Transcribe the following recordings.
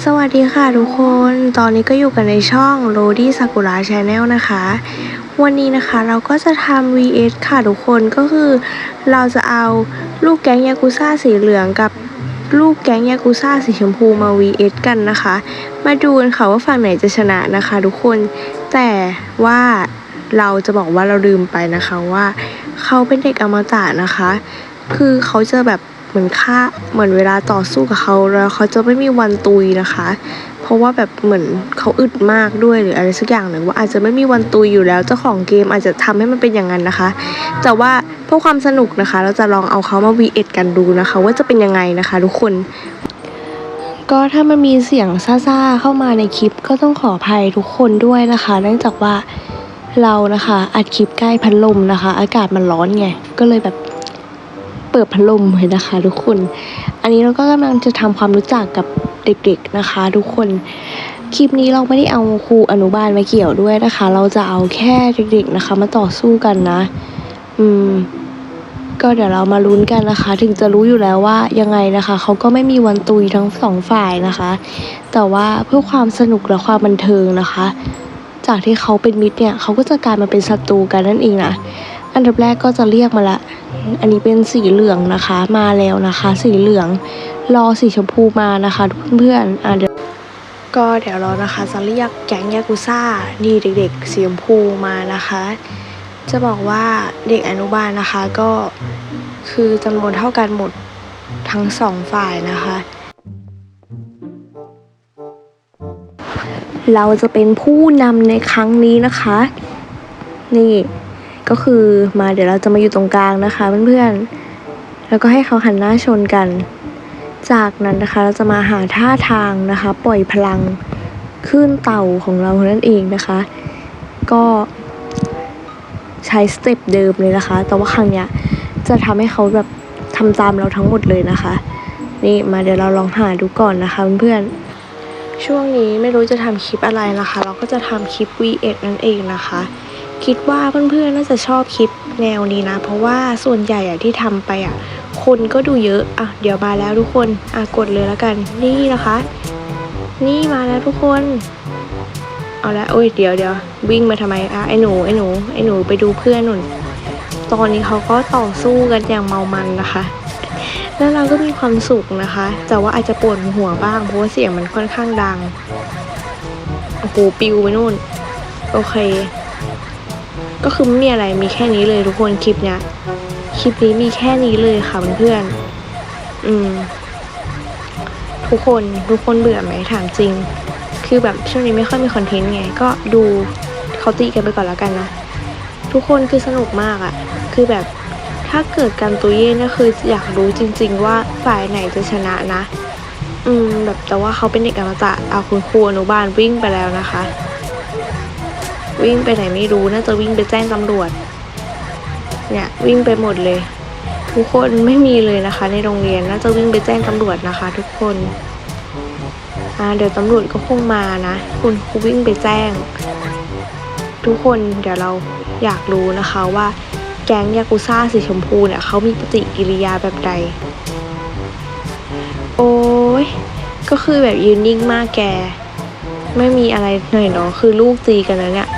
สวัสดีค่ะทุกคน ตอนนี้ก็อยู่กันในช่อง r o d y Sakura Channel นะคะ วันนี้นะคะเราก็จะทำ VS ค่ะทุกคนก็คือ เราจะเอาลูกแก๊งยากุซ่าสีเหลืองกับลูกแก๊งยากุซ่าสีชมพูมา VS กันนะคะ มาดูกันค่ะว่าฝั่งไหนจะชนะนะคะทุกคน แต่ว่าเราจะบอกว่าเราลืมไปนะคะว่า เขาเป็นเด็กอมตะนะคะ คือเขาจะแบบ เหมือนฆ่าเหมือนเวลาต่อสู้กับเขาแล้วเขาจะไม่มีวันตุยนะคะ เพราะว่าแบบเหมือนเขาอึดมากด้วยหรืออะไรสักอย่างหนึ่งว่าอาจจะไม่มีวันตุยอยู่แล้วเจ้าของเกมอาจจะทำให้มันเป็นอย่างนั้นนะคะ แต่ว่าเพื่อความสนุกนะคะ เราจะลองเอาเขามา V1 กันดูนะคะ ว่าจะเป็นยังไงนะคะทุกคนก็ถ้ามันมีเสียงซ่าๆเข้ามาในคลิปก็ต้องขออภัยทุกคนด้วยนะคะ เนื่องจากว่าเรานะคะ อัดคลิปใกล้พัดลมนะคะ อากาศมันร้อนไง ก็เลยแบบ เปิดพัดลมเลยนะคะ ทุกคน อันนี้เราก็กำลังจะทำความรู้จักกับเด็กๆนะคะ ทุกคน คลิปนี้เราไม่ได้เอาครูอนุบาลมาเกี่ยวด้วยนะคะ เราจะเอาแค่เด็กๆนะคะ มาต่อสู้กันนะ อืม ก็เดี๋ยวเรามาลุ้นกันนะคะ ถึงจะรู้อยู่แล้วว่ายังไงนะคะเขาก็ไม่มีวันตุยทั้งสองฝ่ายนะคะ แต่ว่าเพื่อความสนุกและความบันเทิงนะคะ จากที่เขาเป็นมิตรเนี่ยเขาก็จะกลายมาเป็นศัตรูกันนั่นเองนะ อันดับแรกก็จะเรียกมาละ อันนี้เป็นสีเหลืองนะคะ มาแล้วนะคะ สีเหลือง รอสีชมพูมานะคะเพื่อนๆอะเดี๋ยวก็เดี๋ยวเรานะคะจะเรียกแก๊งยากุซ่านี่เด็กๆสีชมพูมานะคะ จะบอกว่าเด็กอนุบาลนะคะก็คือจำนวนเท่ากันหมดทั้งสองฝ่ายนะคะ เราจะเป็นผู้นำในครั้งนี้นะคะ นี่ ก็คือมาเดี๋ยวเราจะมาอยู่ตรงกลางนะคะเพื่อนๆ แล้วก็ให้เขาหันหน้าชนกัน จากนั้นนะคะเราจะมาหาท่าทางนะคะ ปล่อยพลังขึ้นเต่าของเรานั่นเองนะคะ ก็ใช้สเต็ปเดิมเลยนะคะ แต่ว่าครั้งเนี้ยจะทำให้เขาแบบทำตามเราทั้งหมดเลยนะคะ นี่มาเดี๋ยวเราลองหาดูก่อนนะคะเพื่อนๆ ช่วงนี้ไม่รู้จะทำคลิปอะไรนะคะ เราก็จะทำคลิป V1 นั่นเองนะคะ คิดว่าเพื่อนๆน่าจะชอบคลิปแนวนี้นะ เพราะว่าส่วนใหญ่อะที่ทำไปอะคนก็ดูเยอะอะเดี๋ยวมาแล้วทุกคนอะกดเลยแล้วกันนี่นะคะ นี่มาแล้วทุกคนเอาละโอ้ยเดี๋ยวเดี๋ยววิ่งมาทำไมอะไอ้หนูไอ้หนูไอ้หนูไปดูเพื่อนหนุนตอนนี้เขาก็ต่อสู้กันอย่างเมามันนะคะ แล้วเราก็มีความสุขนะคะ แต่ว่าอาจจะปวดหัวบ้างเพราะว่าเสียงมันค่อนข้างดังโอ้โหปิวไปนู่น โอเค ก็คือไม่มีอะไรมีแค่นี้เลยทุกคนคลิปเนี้ยคลิปนี้มีแค่นี้เลยค่ะเพื่อนๆอืม ทุกคนทุกคนเบื่อไหมถามจริง คือแบบช่วงนี้ไม่ค่อยมีคอนเทนต์ไง ก็ดูเขาตีกันไปก่อนแล้วกันนะ ทุกคนคือสนุกมากอะคือแบบถ้าเกิดการตัวเย่นี่คืออยากรู้จริง ๆ ว่าฝ่ายไหนจะชนะนะ อืม แบบแต่ว่าเขาเป็นเด็กอมตะเอาคุณครูอนุบาลวิ่งไปแล้วนะคะ วิ่งไปไหนไม่รู้น่าจะวิ่งไปแจ้งตำรวจ เนี่ยวิ่งไปหมดเลย ทุกคนไม่มีเลยนะคะ ในโรงเรียนน่าจะวิ่งไปแจ้งตำรวจนะคะ ทุกคนอ่าเดี๋ยวตำรวจก็คงมานะคุณครูวิ่งไปแจ้ง ทุกคนเดี๋ยวเราอยากรู้นะคะว่าแก๊งยากุซ่าสีชมพูเนี่ยเขามีปฏิกิริยาแบบใด โอ้ยก็คือแบบยืนนิ่งมากแก ไม่มีอะไรหน่อยเนาะคือลูกตีกันนะเนี่ย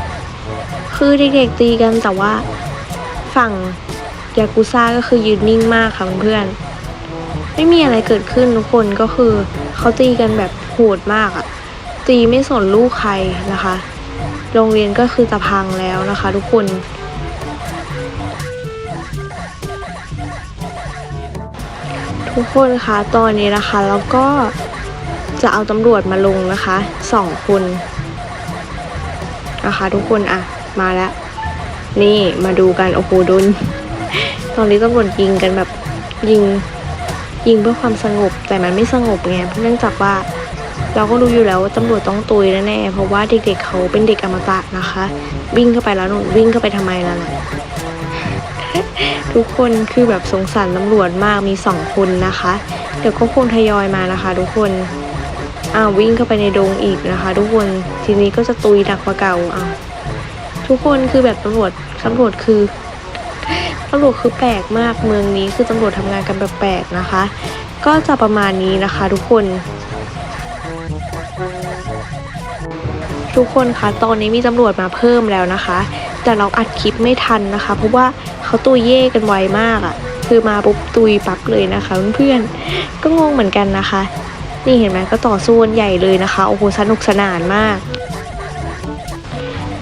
คือเด็กๆตีกันแต่ว่าฝั่งยากุซ่าก็คือยืนนิ่งมากค่ะเพื่อนไม่มีอะไรเกิดขึ้นทุกคนก็คือเขาตีกันแบบโหดมากอะตีไม่สนลูกใครนะคะ โรงเรียนก็คือจะพังแล้วนะคะทุกคน ทุกคนคะตอนนี้นะคะแล้วก็จะเอาตำรวจมาลงนะคะสองคนนะคะทุกคนอะ มาแล้ว นี่มาดูกันโอ้โหโดนตอนนี้ตำรวจยิงกันแบบยิงยิงเพื่อความสงบแต่มันไม่สงบไงเนื่องจากว่า เราก็รู้อยู่แล้วว่าตำรวจต้องตุยแน่ๆเพราะว่าเด็กๆเขาเป็นเด็กอมตะนะคะ วิ่งเข้าไปแล้วหนูวิ่งเข้าไปทำไมล่ะน่ะทุกคนคือแบบสงสารตำรวจมากมีสองคนนะคะ เดี๋ยวก็คงทยอยมานะคะ ทุกคนอ้าววิ่งเข้าไปในดงอีกนะคะ ทุกคนทีนี้ก็จะตุยดักกว่าเก่าอ้าว ทุกคนคือแบบตำรวจตำรวจคือตำรวจคือแปลกมากเมืองนี้ คือตำรวจทำงานกันแบบแปลกนะคะ ก็จะประมาณนี้นะคะ ทุกคน ทุกคนคะตอนนี้มีตำรวจมาเพิ่มแล้วนะคะ แต่เราอัดคลิปไม่ทันนะคะ เพราะว่าเขาตุยเย่กันไวมากอะ่ะ คือมาปุ๊บตุยปั๊บเลยนะคะ เพื่อนๆก็งงเหมือนกันนะคะ นี่เห็นไหมก็ต่อสู้ใหญ่เลยนะคะโอ้โหสนุกสนานมาก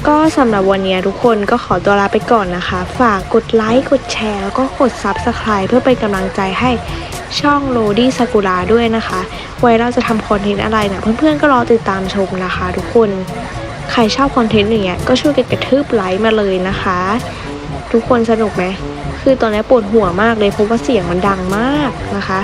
ก็สำหรับวันนี้ทุกคนก็ขอตัวลาไปก่อนนะคะ ฝากกดไลค์กดแชร์แล้วก็กด Subscribe เพื่อเป็นกำลังใจให้ช่องโ o ดี้ซากุระด้วยนะคะ ไว้เราจะทำคอนเทนต์อะไรนะเพื่อนๆก็รอติดตามชมนะคะทุกคน ใครชอบคอนเทนต์อย่างเงี้ยก็ช่วยกันกระทืบไลค์มาเลยนะคะ ทุกคนสนุกไหม คือตอนนี้ปวดหัวมากเลยเพราะว่าเสียงมันดังมากนะคะ